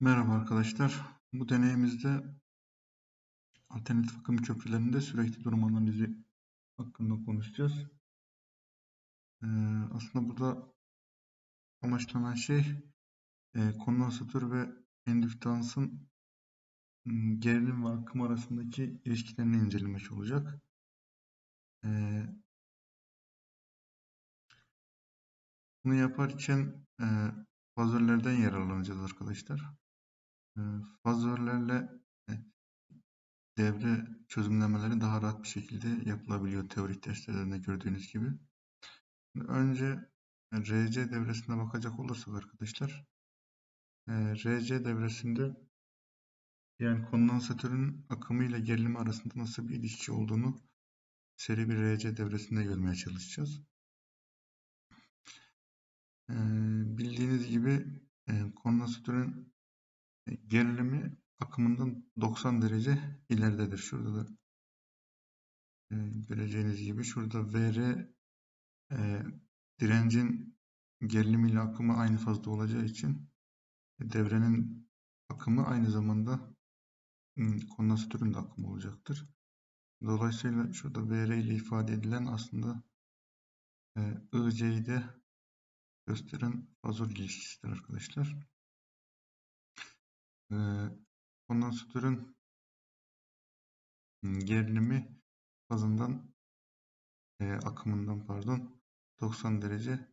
Merhaba arkadaşlar. Bu deneyimizde alternatif akım köprülerinde sürekli durum analizi hakkında konuşacağız. Ee, aslında burada amaçlanan şey e, kondansatör ve endüktansın m, gerilim ve akım arasındaki ilişkilerini incelemek olacak. Ee, bunu yaparken e, fazörlerden yararlanacağız arkadaşlar. E, fazörlerle e, devre çözümlemeleri daha rahat bir şekilde yapılabiliyor teorik derslerinde gördüğünüz gibi. Önce RC devresine bakacak olursak arkadaşlar e, RC devresinde yani kondansatörün akımı ile gerilimi arasında nasıl bir ilişki olduğunu seri bir RC devresinde görmeye çalışacağız. E, bildiğiniz gibi e, kondansatörün gerilimi akımından 90 derece ileridedir. Şurada da e, göreceğiniz gibi şurada VR e, direncin gerilimi ile akımı aynı fazla olacağı için devrenin akımı aynı zamanda kondansatörün de akımı olacaktır. Dolayısıyla şurada VR ile ifade edilen aslında e, IC'yi de gösteren fazör ilişkisidir arkadaşlar. Kondansatörün gerilimi fazından e, akımından pardon 90 derece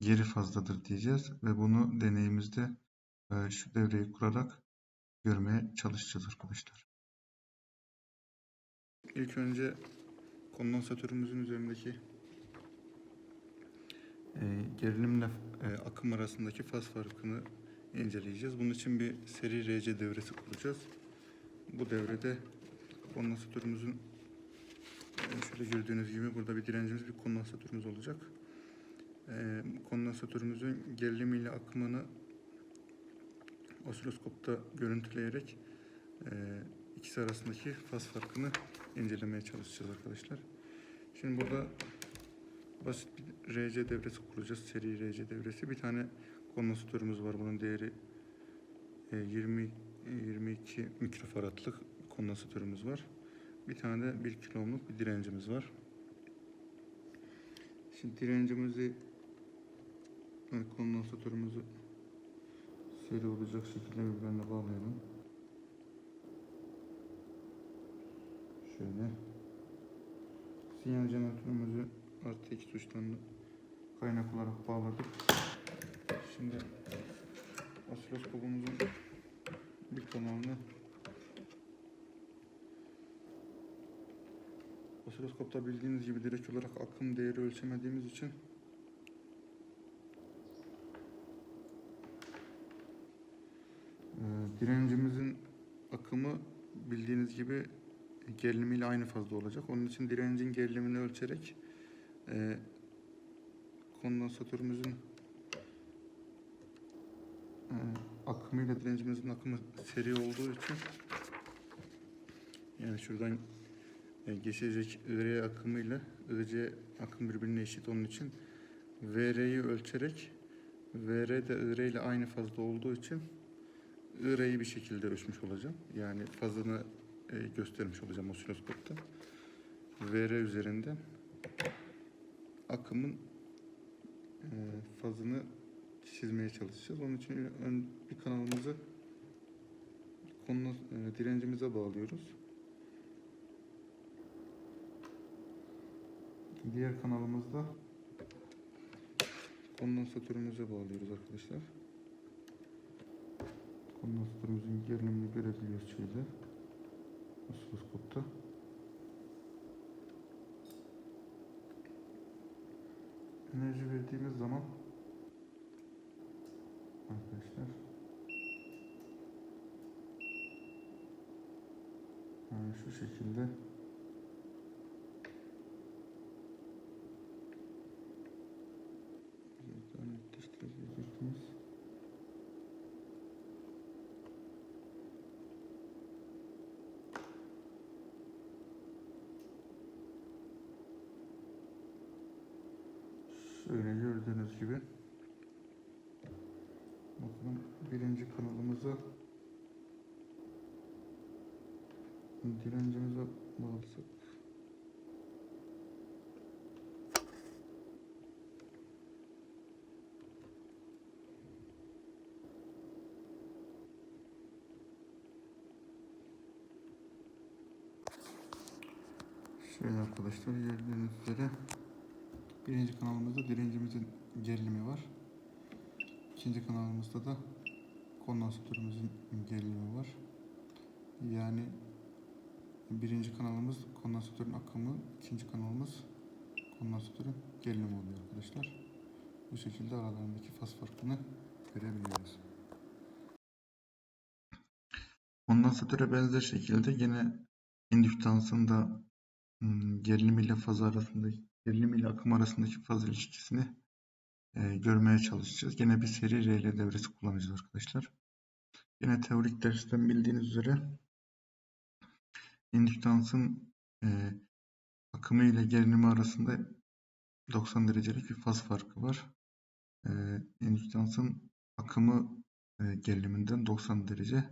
geri fazladır diyeceğiz ve bunu deneyimizde e, şu devreyi kurarak görmeye çalışacağız arkadaşlar. İlk önce kondansatörümüzün üzerindeki e, gerilimle e, akım arasındaki faz farkını inceleyeceğiz. Bunun için bir seri RC devresi kuracağız. Bu devrede kondansatörümüzün şöyle gördüğünüz gibi burada bir direncimiz, bir kondansatörümüz olacak. E, kondansatörümüzün gerilimi ile akımını osiloskopta görüntüleyerek e, ikisi arasındaki faz farkını incelemeye çalışacağız arkadaşlar. Şimdi burada basit bir RC devresi kuracağız. Seri RC devresi. Bir tane kondansatörümüz var. Bunun değeri e, 20 22 mikrofaradlık kondansatörümüz var. Bir tane de 1 kilo ohmluk bir direncimiz var. Şimdi direncimizi yani kondansatörümüzü seri olacak şekilde birbirine bağlayalım. Şöyle. Sinyal jeneratörümüzü artı iki tuşlarını kaynak olarak bağladık. Şimdi osiloskopumuzun bir kanalını osiloskopta bildiğiniz gibi direkt olarak akım değeri ölçemediğimiz için direncimizin akımı bildiğiniz gibi gerilimiyle aynı fazla olacak. Onun için direncin gerilimini ölçerek e, kondansatörümüzün akımıyla direncimizin akımı seri olduğu için yani şuradan e, geçecek IR akımıyla IC akım birbirine eşit onun için VR'yi ölçerek VR de IR ile aynı fazla olduğu için IR'yi bir şekilde ölçmüş olacağım. Yani fazını e, göstermiş olacağım osiloskopta. VR üzerinden akımın e, fazını çizmeye çalışacağız. Onun için ön bir kanalımızı konu e, direncimize bağlıyoruz. Diğer kanalımızda kondansatörümüze bağlıyoruz arkadaşlar. Kondansatörümüzün gerilimini görebiliyoruz şöyle. Osiloskopta. Enerji verdiğimiz zaman arkadaşlar. Yani şu şekilde. Şöyle gördüğünüz gibi birinci kanalımıza direncimize bağlasak. Şöyle arkadaşlar gördüğünüz üzere birinci kanalımızda direncimizin gerilimi var. İkinci kanalımızda da kondansatörümüzün gerilimi var. Yani birinci kanalımız kondansatörün akımı, ikinci kanalımız kondansatörün gerilimi oluyor arkadaşlar. Bu şekilde aralarındaki faz farkını görebiliyoruz. Kondansatöre benzer şekilde yine indüktansın da hmm, gerilim ile faz arasında gerilim ile akım arasındaki faz ilişkisini e, görmeye çalışacağız. Yine bir seri RL devresi kullanacağız arkadaşlar. Yine teorik dersten bildiğiniz üzere indüktansın e, akımı ile gerilimi arasında 90 derecelik bir faz farkı var. E, indüktansın akımı e, geriliminden 90 derece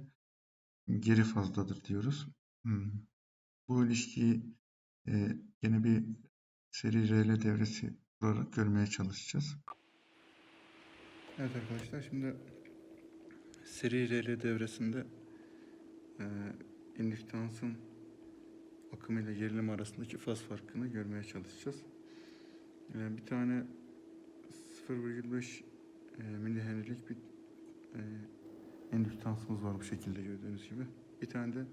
geri fazladır diyoruz. Hmm. Bu ilişkiyi e, yine bir seri RL devresi kurarak görmeye çalışacağız. Evet arkadaşlar şimdi seri RL devresinde e, indüktansın akım ile gerilim arasındaki faz farkını görmeye çalışacağız. E, bir tane 0,5 e, milihenrilik bir e, indüktansımız var bu şekilde gördüğünüz gibi. Bir tane de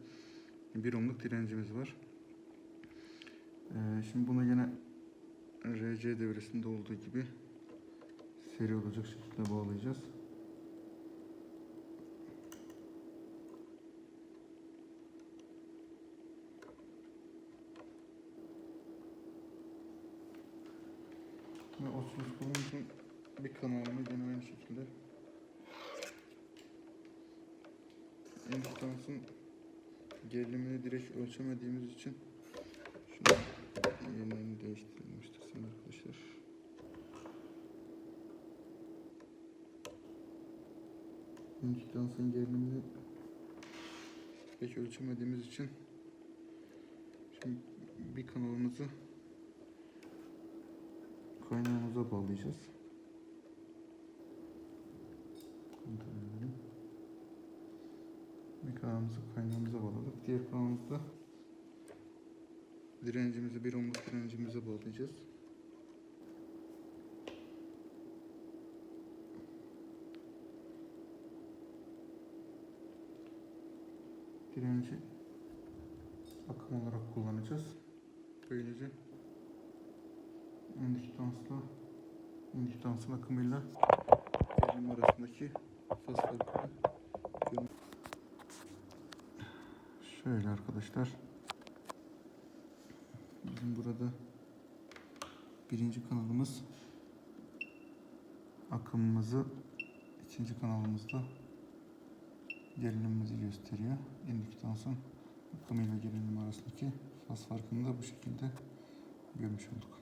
1 ohmluk direncimiz var. E, şimdi bunu yine RC devresinde olduğu gibi seri olacak şekilde bağlayacağız. Ve osiloskopumuzun bir kanalını yine aynı şekilde indüktansın gerilimini direkt ölçemediğimiz için şunu yerini değiştirilmiştir sayın arkadaşlar. İndüktansın gerilimini pek ölçemediğimiz için şimdi bir kanalımızı kaynağımıza bağlayacağız. Bir kanalımızı kaynağımıza bağladık. Diğer kanalımızda direncimizi, bir ohmluk direncimize bağlayacağız. Direnci akım olarak kullanacağız. Böylece indüktansla indüktansın akımıyla gerilim arasındaki faz farkını. Şöyle arkadaşlar. Bizim burada birinci kanalımız akımımızı ikinci kanalımızda gerilimimizi gösteriyor. İndüktansın akımıyla gerilim arasındaki faz farkını da bu şekilde görmüş olduk.